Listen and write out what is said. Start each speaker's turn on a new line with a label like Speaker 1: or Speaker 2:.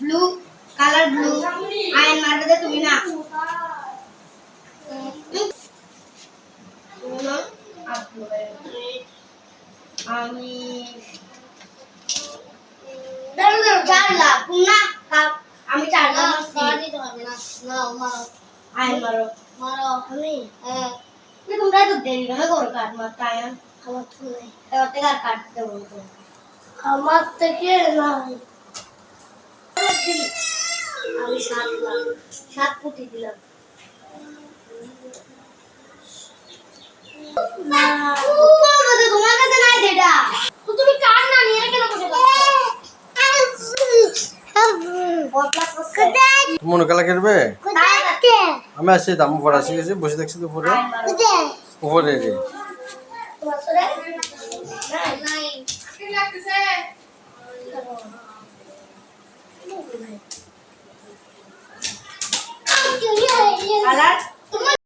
Speaker 1: Blue colour blue. Ion মারবে তুমি না। আমি দাঁড়ো দাঁড়ো চার লাখ না আমি চার লাখ মারছি আয়ন মারো আমি হ্যাঁ তোমরা তো দেরি কেন করো কাট মারতে আয়ন আমার তো নেই। এবার থেকে আর কাটতে বলতো
Speaker 2: আমার থেকে না
Speaker 1: আমি সাত লাখ সাত কোটি দিলাম। তোমার কাছে নাই যেটা।
Speaker 2: তুমি কার না নিয়ে কেন
Speaker 3: মনে খেলা খেলবে আমি আসছি দাম উপরে আসি গেছি বসে দেখছি তো উপরে উপরে যে
Speaker 1: কালার